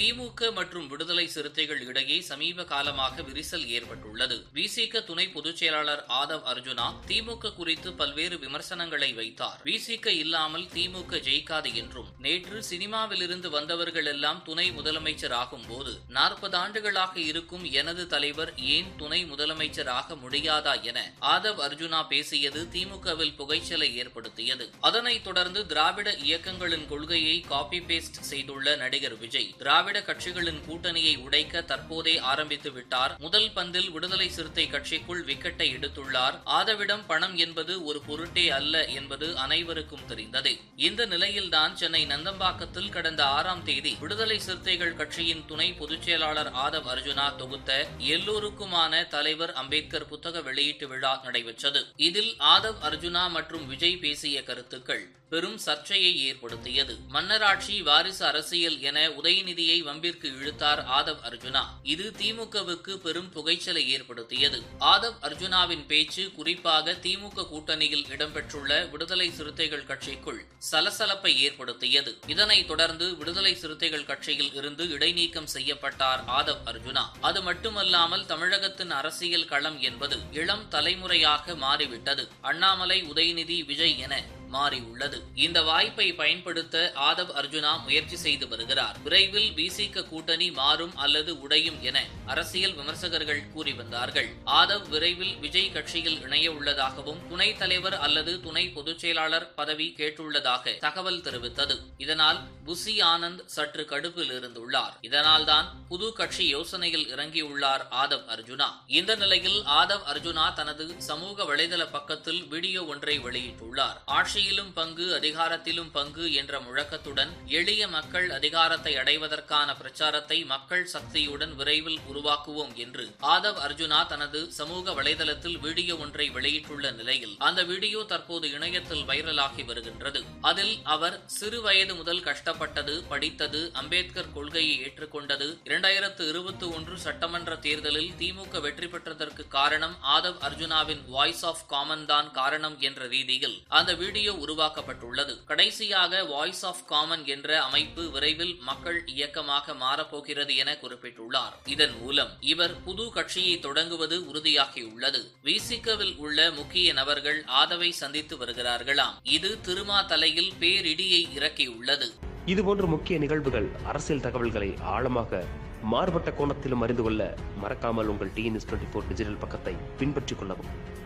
திமுக மற்றும் விடுதலை சிறுத்தைகள் இடையே சமீப காலமாக விரிசல் ஏற்பட்டுள்ளது. விசிக துணை பொதுச் செயலாளர் ஆதவ் அர்ஜுனா திமுக குறித்து பல்வேறு விமர்சனங்களை வைத்தார். விசிக இல்லாமல் திமுக ஜெயிக்காது என்றும் நேற்று சினிமாவிலிருந்து வந்தவர்கள் எல்லாம் துணை முதலமைச்சர் ஆகும் போது நாற்பது ஆண்டுகளாக இருக்கும் எனது தலைவர் ஏன் துணை முதலமைச்சராக முடியாதா என ஆதவ் அர்ஜுனா பேசியது திமுகவில் புகைச்சலை ஏற்படுத்தியது. அதனைத் தொடர்ந்து திராவிட இயக்கங்களின் கொள்கையை காப்பி பேஸ்ட் செய்துள்ள நடிகர் விஜய் திராவிட திராவிட கட்சிகளின் கூட்டணியை உடைக்க தற்போதே ஆரம்பித்து விட்டார். முதல் பந்தில் விடுதலை சிறுத்தை கட்சிக்குள் விக்கெட்டை எடுத்துள்ளார். ஆதவிடம் பணம் என்பது ஒரு பொருட்டே அல்ல என்பது அனைவருக்கும் தெரிந்ததே. இந்த நிலையில்தான் சென்னை நந்தம்பாக்கத்தில் கடந்த ஆறாம் தேதி விடுதலை சிறுத்தைகள் கட்சியின் துணை பொதுச் செயலாளர் ஆதவ் அர்ஜுனா தொகுத்த எல்லோருக்குமான தலைவர் அம்பேத்கர் புத்தக வெளியீட்டு விழா நடைபெற்றது. இதில் ஆதவ் அர்ஜுனா மற்றும் விஜய் பேசிய கருத்துக்கள் பெரும் சர்ச்சையை ஏற்படுத்தியது. மன்னராட்சி வாரிசு அரசியல் என உதயநிதியை வம்பிற்கு இழுத்தார் ஆதவ் அர்ஜுனா. இது திமுகவுக்கு பெரும் புகைச்சலை ஏற்படுத்தியது. ஆதவ் அர்ஜுனாவின் பேச்சு குறிப்பாக திமுக கூட்டணியில் இடம்பெற்றுள்ள விடுதலை சிறுத்தைகள் கட்சிக்குள் சலசலப்பை ஏற்படுத்தியது. இதனைத் தொடர்ந்து விடுதலை சிறுத்தைகள் கட்சியில் இருந்து இடைநீக்கம் செய்யப்பட்டார் ஆதவ் அர்ஜுனா. அது மட்டுமல்லாமல் தமிழகத்தின் அரசியல் களம் என்பது இளம் தலைமுறையாக மாறிவிட்டது. அண்ணாமலை உதயநிதி விஜய் என மாறியுள்ளது. இந்த வாய்ப்பை பயன்படுத்த ஆதவ் அர்ஜுனா முயற்சி செய்து வருகிறார். விரைவில் பிசிக கூட்டணி மாறும் அல்லது உடையும் என அரசியல் விமர்சகர்கள் கூறி வந்தார்கள். ஆதவ் விரைவில் விஜய் கட்சியில் இணைய உள்ளதாகவும் துணைத் தலைவர் அல்லது துணை பொதுச் செயலாளர் பதவி கேட்டுள்ளதாக தகவல் தெரிவித்தது. இதனால் புசி ஆனந்த் சற்று கடுப்பில் இருந்துள்ளார். இதனால்தான் புது கட்சி யோசனையில் இறங்கியுள்ளார் ஆதவ் அர்ஜுனா. இந்த நிலையில் ஆதவ் அர்ஜுனா தனது சமூக வலைதள பக்கத்தில் வீடியோ ஒன்றை வெளியிட்டுள்ளார். ஆட்சி ஆட்சியிலும் பங்கு அதிகாரத்திலும் பங்கு என்ற முழக்கத்துடன் எளிய மக்கள் அதிகாரத்தை அடைவதற்கான பிரச்சாரத்தை மக்கள் சக்தியுடன் விரைவில் உருவாக்குவோம் என்று ஆதவ் அர்ஜுனா தனது சமூக வலைதளத்தில் வீடியோ ஒன்றை வெளியிட்டுள்ள நிலையில் அந்த வீடியோ தற்போது இணையத்தில் வைரலாகி வருகின்றது. அதில் அவர் சிறு வயது முதல் கஷ்டப்பட்டது படித்தது அம்பேத்கர் கொள்கையை ஏற்றுக்கொண்டது. இரண்டாயிரத்து இருபத்தி ஒன்று சட்டமன்ற தேர்தலில் திமுக வெற்றி பெற்றதற்கு காரணம் ஆதவ் அர்ஜுனாவின் வாய்ஸ் ஆஃப் காமன் தான் காரணம் என்ற ரீதியில் அந்த வீடியோ வீடியோ உருவாக்கப்பட்டுள்ளது. கடைசியாக வாய்ஸ் ஆஃப் காமன் என்ற அமைப்பு விரைவில் மக்கள் இயக்கமாக மாறப்போகிறது என குறிப்பிட்டுள்ளார். இதன் மூலம் இவர் புது கட்சியை தொடங்குவது உறுதியாகியுள்ளது. விசிகவில் உள்ள முக்கிய நபர்கள் ஆதவை சந்தித்து வருகிறார்களாம். இது திருமா தலையில் பேரிடியை இறக்கியுள்ளது. இதுபோன்ற முக்கிய நிகழ்வுகள் அரசியல் தகவல்களை ஆழமாக மாறுபட்ட கோணத்திலும் அறிந்து கொள்ள மறக்காமல் உங்கள் டிஎன்எஸ் டுவெண்ட்டி ஃபோர் டிஜிட்டல் பக்கத்தை பின்பற்றிக் கொள்ளவும்.